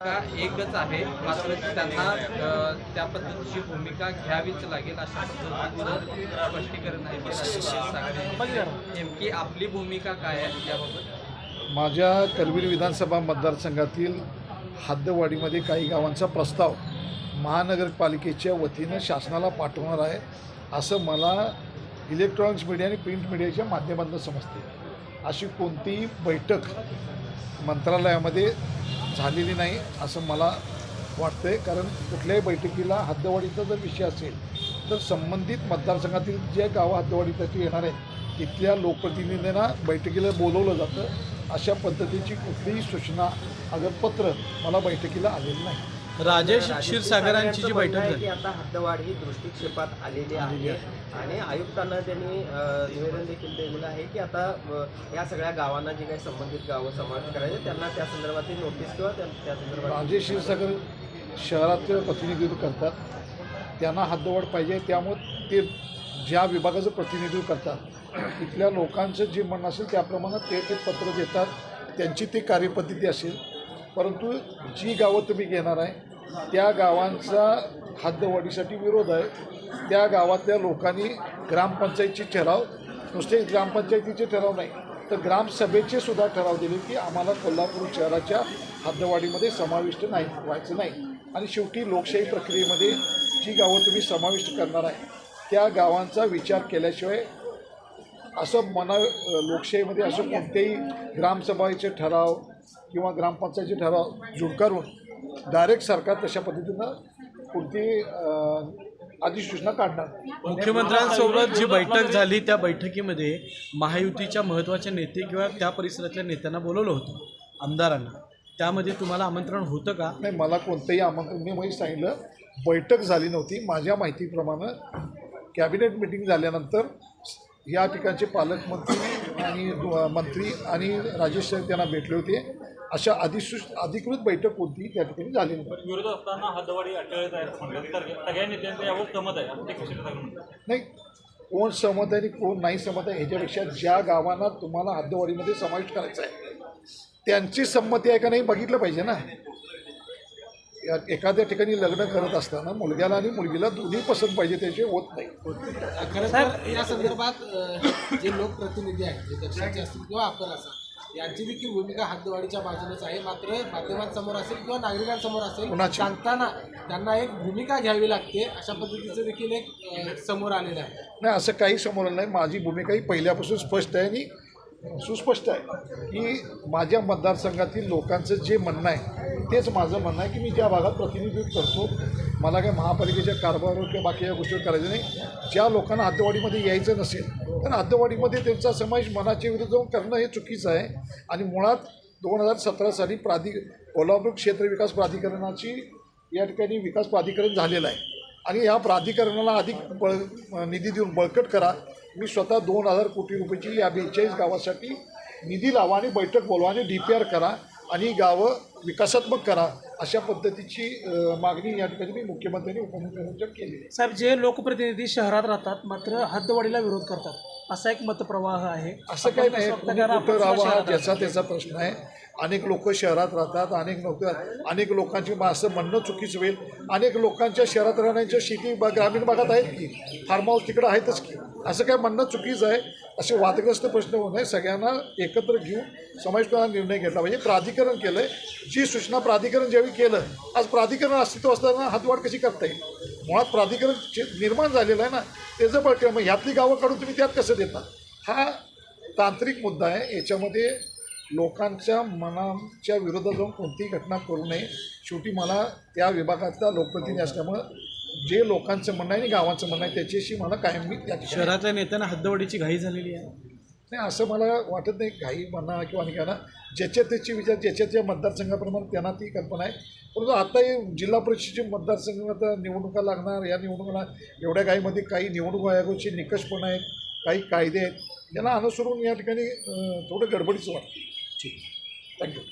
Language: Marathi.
एकच आहे मात्र त्यांना त्या पद्धतीची भूमिका घ्यावीच लागेल अशा पद्धतीचं स्पष्टीकरण आहे नेमकी आपली भूमिका काय आहे याबाबत माझ्या करवीर विधानसभा मतदारसंघातील हद्दवाडीमध्ये काही गावांचा प्रस्ताव महानगरपालिकेच्या वतीनं शासनाला पाठवणार आहे असं मला इलेक्ट्रॉनिक्स मीडिया आणि प्रिंट मीडियाच्या माध्यमातून समजते. अशी कोणतीही बैठक मंत्रालयामध्ये झालेली नाही असं मला वाटतं आहे कारण कुठल्याही बैठकीला हद्दवाढीचा जर विषय असेल तर संबंधित मतदारसंघातील जे गावं हद्दवाढीसाठी येणार आहेत तिथल्या लोकप्रतिनिधींना बैठकीला बोलवलं जातं. अशा पद्धतीची कुठलीही सूचना अगर पत्र मला बैठकीला आलेलं नाही. राजेश क्षीरसागरांची जी बैठक आहे झाली. की आता हद्दवाढ ही दृष्टिक्षेपात आलेली आहे. आणि आयुक्तांना त्यांनी निवेदन देखील दिलेलं आहे की आता या सगळ्या गावांना जे काही संबंधित गावं समाविष्ट करायचे त्यांना त्या संदर्भातली नोटीस किंवा त्या संदर्भात राजेश क्षीरसागर शहराचे प्रतिनिधित्व करतात. त्यांना हद्दवाढ पाहिजे त्यामुळे ते ज्या विभागाचं प्रतिनिधित्व करतात तिथल्या लोकांचं जे म्हणणं असेल त्याप्रमाणे ते ते पत्र देतात. त्यांची ती कार्यपद्धती असेल. परंतु जी गावं तुम्ही घेणार आहे त्या गावांचा हद्दवाढीसाठी विरोध आहे. त्या गावातल्या लोकांनी ग्रामपंचायतची ठराव नुसते ग्रामपंचायतीचे ठराव नाही तर ग्रामसभेचे सुद्धा ठराव दिले की आम्हाला कोल्हापूर शहराच्या हद्दवाढीमध्ये समाविष्ट नाही व्हायचं नाही. आणि शेवटी लोकशाही प्रक्रियेमध्ये जी गावं तुम्ही समाविष्ट करणार आहे त्या गावांचा विचार केल्याशिवाय असं मना लोकशाहीमध्ये असं कोणतेही ग्रामसभाचे ठराव किंवा ग्रामपंचायतीचे ठराव जुडकारून डायरेक्ट सरकार तशा पद्धतीनं कोणती अधिसूचना काढणार. मुख्यमंत्र्यांसोबत जी बैठक झाली त्या बैठकीमध्ये महायुतीच्या महत्त्वाचे नेते किंवा त्या परिसरातल्या नेत्यांना बोलवलं होतं आमदारांना. त्यामध्ये तुम्हाला आमंत्रण होतं का? नाही मला कोणतंही आमंत्रण मी म्हणजे सांगितलं बैठक झाली नव्हती. माझ्या माहितीप्रमाणे कॅबिनेट मिटिंग झाल्यानंतर या ठिकाणचे पालकमंत्री आणि मंत्री आणि राजेश साहेब त्यांना भेटले होते. अशा अधिसू अधिकृत बैठक कोणती त्या ठिकाणी झाली नव्हती विरोध असताना अटळत आहे तर सगळ्या नेत्यांचं यावर सहमत आहे. नाही कोण सहमत आहे आणि कोण नाही सहमत आहे ह्याच्यापेक्षा ज्या गावांना तुम्हाला हद्दवाढीमध्ये समाविष्ट करायचं आहे त्यांची संमती आहे का नाही बघितलं पाहिजे ना. या- एखाद्या ठिकाणी लग्न करत असताना मुलग्याला आणि मुलगीला दोन्ही पसंत पाहिजे त्याशिवाय होत नाही. खरं तर या संदर्भात जे लोकप्रतिनिधी आहेत जे दक्षिणचे असतील किंवा अप्पर असा यांची देखील भूमिका हद्दवाढीच्या बाजूनेच आहे. मात्र माध्यमांसमोर असेल किंवा नागरिकांसमोर असेल? सांगताना त्यांना एक भूमिका घ्यावी लागते. अशा पद्धतीचं देखील एक समोर आलेलं आहे. नाही असं काही समोर आलं नाही. माझी भूमिका ही पहिल्यापासून स्पष्ट आहे आणि सुस्पष्ट आहे की माझ्या मतदारसंघातील लोकांचं जे म्हणणं आहे तेच माझं म्हणणं आहे की मी ज्या भागात प्रतिनिधित्व करतो मला काय महापालिकेच्या कारभारावर किंवा बाकी या गोष्टीवर करायचं नाही. ज्या लोकांना हद्दवाढीमध्ये यायचं नसेल तर हद्दवाढीमध्ये त्यांचा समावेश मनाच्या विरुद्ध जाऊन करणं हे चुकीचं आहे. आणि मुळात दोन हजार सतरा साली प्राधि कोल्हापूर क्षेत्र विकास प्राधिकरणाची या ठिकाणी विकास प्राधिकरण झालेलं आहे. आणि या प्राधिकरणाला अधिक बळ निधी देऊन बळकट करा. मी स्वतः दोन हजार कोटी रुपयाची या बेचाळीस गावासाठी निधी लावा आणि बैठक बोलवा आणि डी पी आर करा आणि गावं विकासात्मक करा. अशा पद्धतीची मागणी या ठिकाणी मी मुख्यमंत्र्यांनी उपमुख्यमंत्र्यांच्या केली साहेब जे लोकप्रतिनिधी शहरात राहतात मात्र हद्दवाढीला विरोध करतात. असा एक मतप्रवाह आहे. असं काही नाही. कुठं राहावं हा ज्याचा त्याचा प्रश्न आहे. अनेक लोक शहरात राहतात. अनेक लोक अनेक लोकांची असं म्हणणं चुकीचं होईल. अनेक लोकांच्या शहरात राहण्याच्या शेती बा ग्रामीण भागात आहेत की? फार्म हाऊस तिकडं आहेतच की? असं काय म्हणणं चुकीचं आहे. असे वादग्रस्त प्रश्न होऊ नये. सगळ्यांना एकत्र घेऊन समावेश निर्णय घेतला पाहिजे. प्राधिकरण केलं आहे जी सूचना प्राधिकरण ज्यावेळी केलं आज प्राधिकरण अस्तित्व असताना हातवाढ कशी करता येईल? मुळात प्राधिकरण जे निर्माण झालेलं आहे ना त्याचं बळकं मग ह्यातली गावं काढून तुम्ही त्यात कसं देता? हा तांत्रिक मुद्दा आहे. याच्यामध्ये लोकांच्या मनाच्या विरोधात जाऊन कोणतीही घटना करू नये. शेवटी मला त्या विभागातला लोकप्रतिनिधी असल्यामुळं जे लोकांचं म्हणणं आहे आणि गावांचं म्हणणं आहे त्याच्याशी मला कायम मी त्या ठिकाणी शहरातल्या नेत्यांना हद्दवाढीची घाई झालेली आहे. नाही असं मला वाटत नाही काही म्हणा किंवा नाही म्हणा ज्याच्या त्याची विचार ज्याच्या त्या मतदारसंघाप्रमाणे त्यांना ती कल्पना आहे. परंतु आता हे जिल्हा परिषदेचे मतदारसंघ आता निवडणुका लागणार या निवडणुका एवढ्या काहीमध्ये काही निवडणूक आयोगाचे निकष पण आहेत काही कायदे आहेत. यांना अनुसरून या ठिकाणी अं, थोडं गडबडीचं वाटतं. ठीक. थँक्यू